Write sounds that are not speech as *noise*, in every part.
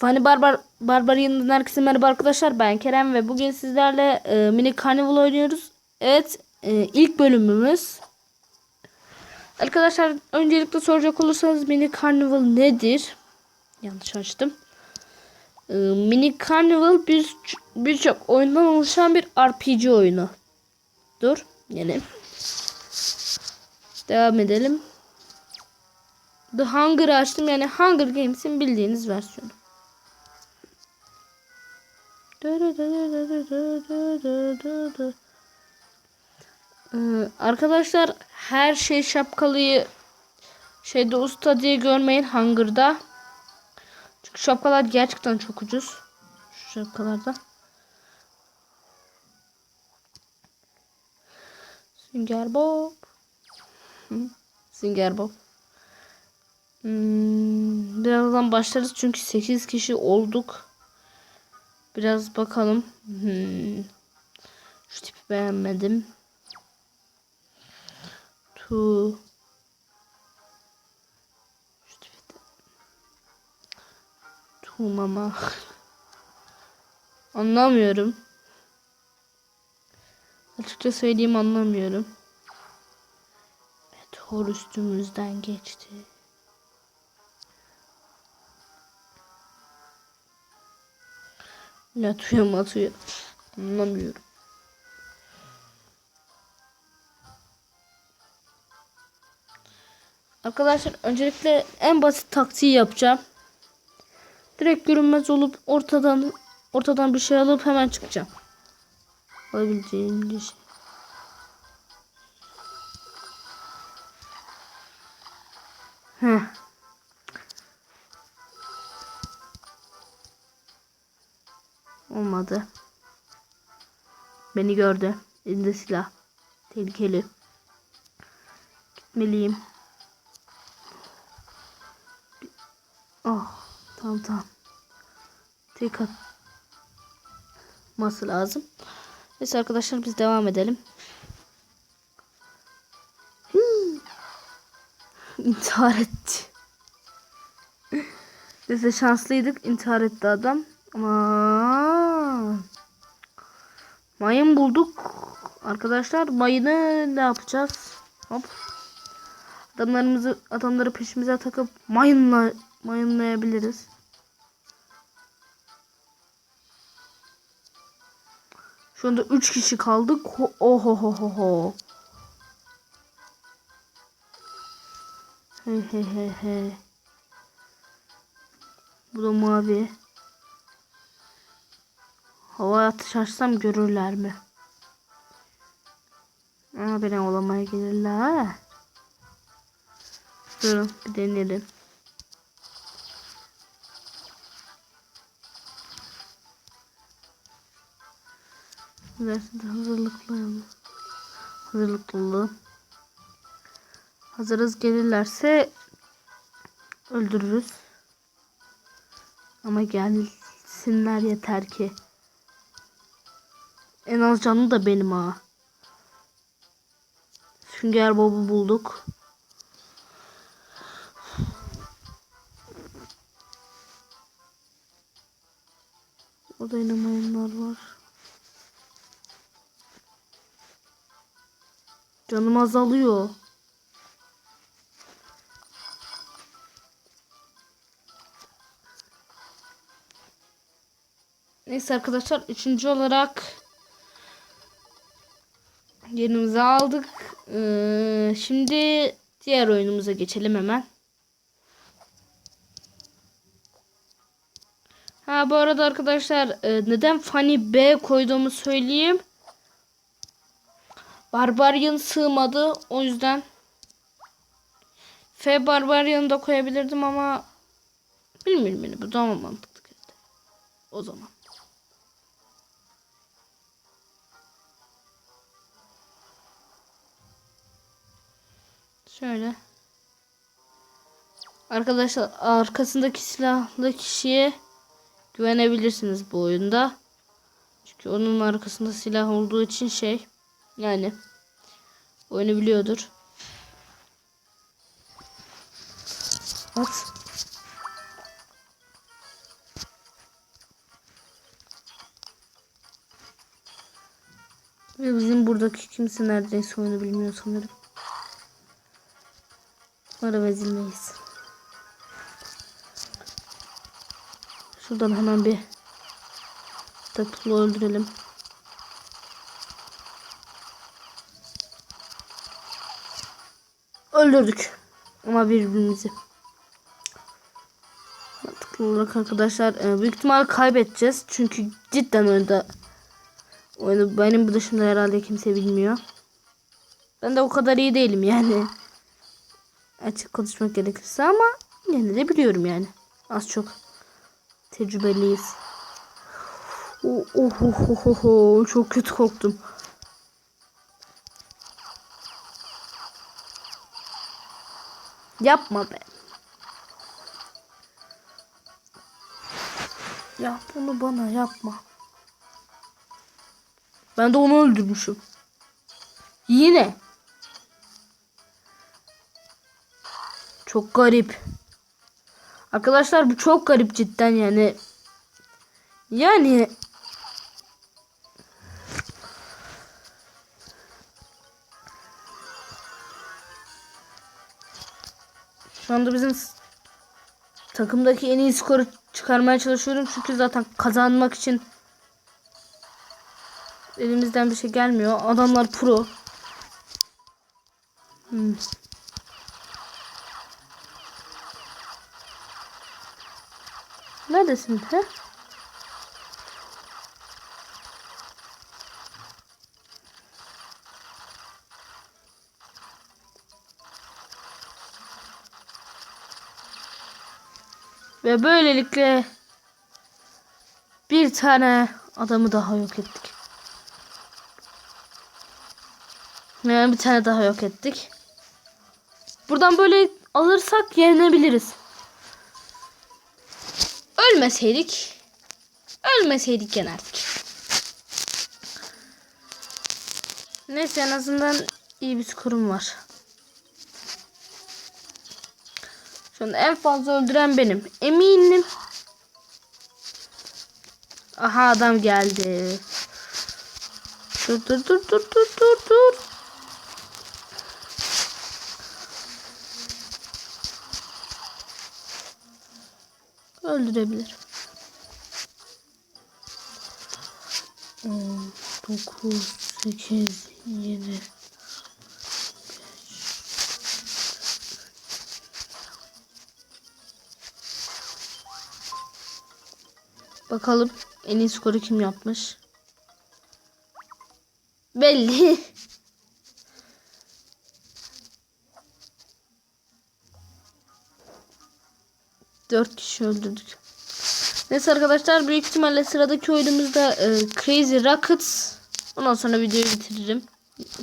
Fani Barbar Barbarian'dan herkese merhaba arkadaşlar. Ben Kerem ve bugün sizlerle e, mini Carnival oynuyoruz. Evet, e, ilk bölümümüz. Arkadaşlar öncelikle soracak olursanız mini Carnival nedir? Yanlış açtım. E, mini Carnival bir birçok oyundan oluşan bir RPG oyunu. Dur, yine. Devam edelim. The Hunger'ı açtım. Yani Hunger Games'in bildiğiniz versiyonu. Ee, arkadaşlar her şey şapkalıyı şeyde usta diye görmeyin Hunger'da. Çünkü şapkalar gerçekten çok ucuz. Şu şapkalarda. Sünger Bob. Sünger Bob. Hmm, birazdan başlarız çünkü 8 kişi olduk. Biraz bakalım. Hmm. Şu tipi beğenmedim. Tu. Şu tipi de. Tu mama. *laughs* Anlamıyorum. Açıkça söyleyeyim anlamıyorum. Meteor üstümüzden geçti. Yatıyor mu atıyor. Anlamıyorum. Arkadaşlar öncelikle en basit taktiği yapacağım. Direkt görünmez olup ortadan ortadan bir şey alıp hemen çıkacağım. Alabileceğim bir şey. Heh. Olmadı. Beni gördü. Elinde silah. Tehlikeli. Gitmeliyim. Oh, tamam tamam. Tek atması lazım. Neyse arkadaşlar biz devam edelim. İntihar etti. Neyse şanslıydık. İntihar etti adam. Ama mayın bulduk. Arkadaşlar mayını ne yapacağız? Hop. Adamlarımızı adamları peşimize takıp mayınla mayınlayabiliriz. Şu anda 3 kişi kaldık. Oho ho ho ho. He he he he. Bu da mavi. Hava atış açsam görürler mi? Ama beni olamaya gelirler. Durun bir deneyelim. Dersinde hazırlıklıyım. Hazırlıklı. Hazırız gelirlerse öldürürüz. Ama gelsinler yeter ki. En az canlı da benim ha. Sünger Bob'u bulduk. Orada yine mayınlar var. Canım azalıyor. Neyse arkadaşlar üçüncü olarak yerimizi aldık. Ee, şimdi diğer oyunumuza geçelim hemen. Ha bu arada arkadaşlar e, neden Funny B koyduğumu söyleyeyim. Barbarian sığmadı. O yüzden F Barbarian'ı da koyabilirdim ama bilmiyorum beni. Bu daha mantıklı geldi. O zaman. Şöyle. Arkadaşlar arkasındaki silahlı kişiye güvenebilirsiniz bu oyunda. Çünkü onun arkasında silah olduğu için şey yani oyunu biliyordur. At. Ve bizim buradaki kimse neredeyse oyunu bilmiyor sanırım. Umarım ezilmeyiz. Şuradan hemen bir Deadpool'u öldürelim. Öldürdük. Ama birbirimizi. Mantıklı olarak arkadaşlar e, büyük ihtimal kaybedeceğiz. Çünkü cidden oyunda oyunu benim dışında herhalde kimse bilmiyor. Ben de o kadar iyi değilim yani. Açık konuşmak gerekirse ama yine de biliyorum yani. Az çok tecrübeliyiz. Oh, oh, oh, oh, oh, oh. Çok kötü korktum. Yapma be. Yap bunu bana yapma. Ben de onu öldürmüşüm. Yine. Çok garip. Arkadaşlar bu çok garip cidden yani. Yani Şu anda bizim takımdaki en iyi skoru çıkarmaya çalışıyorum. Çünkü zaten kazanmak için elimizden bir şey gelmiyor. Adamlar pro. Hmm. Neredesin he? Ve böylelikle bir tane adamı daha yok ettik. Yani bir tane daha yok ettik. Buradan böyle alırsak yenebiliriz. Ölmeseydik ölmeseydik yenerdik. Neyse en azından iyi bir skorum var. Şu an en fazla öldüren benim. Eminim. Aha adam geldi. Dur dur dur dur dur dur dur. Öldürebilir. 10, 9, 8, 7, Bakalım en iyi skoru kim yapmış? Belli. *laughs* Dört kişi öldürdük. Neyse arkadaşlar büyük ihtimalle sıradaki oyunumuzda e, Crazy Rockets. Ondan sonra videoyu bitiririm.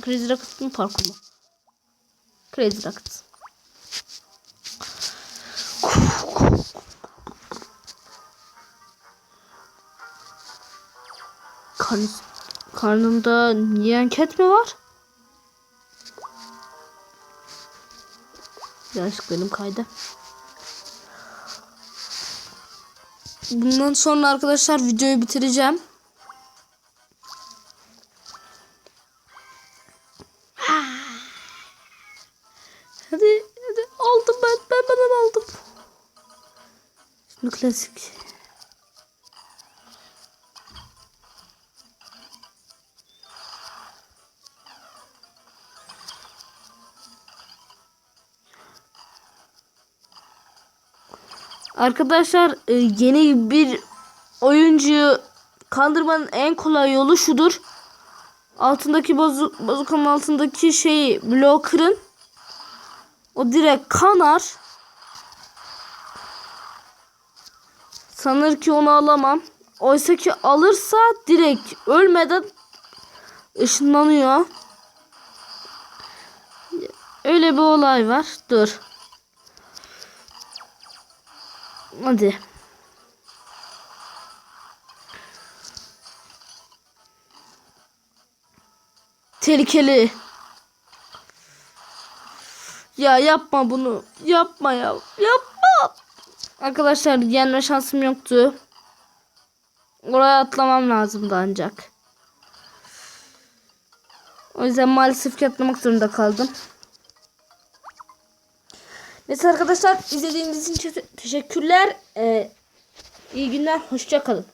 Crazy Rockets mı parkur mu? Crazy Rockets. Karn karnımda yiyen ket mi var? Yanlışlıkla elim kaydı. Bundan sonra arkadaşlar videoyu bitireceğim. Hadi hadi aldım ben ben ben aldım. Şimdi klasik. Arkadaşlar e, yeni bir oyuncuyu kandırmanın en kolay yolu şudur. Altındaki bozu, bazukanın altındaki şeyi bloğu. O direkt kanar. Sanır ki onu alamam. Oysa ki alırsa direkt ölmeden ışınlanıyor. Öyle bir olay var. Dur. Hadi. Tehlikeli. Ya yapma bunu. Yapma ya. Yapma. Arkadaşlar yenme şansım yoktu. Oraya atlamam lazımdı ancak. O yüzden maalesef ki atlamak zorunda kaldım. Neyse arkadaşlar izlediğiniz için te- teşekkürler. Ee, iyi günler. Hoşça kalın.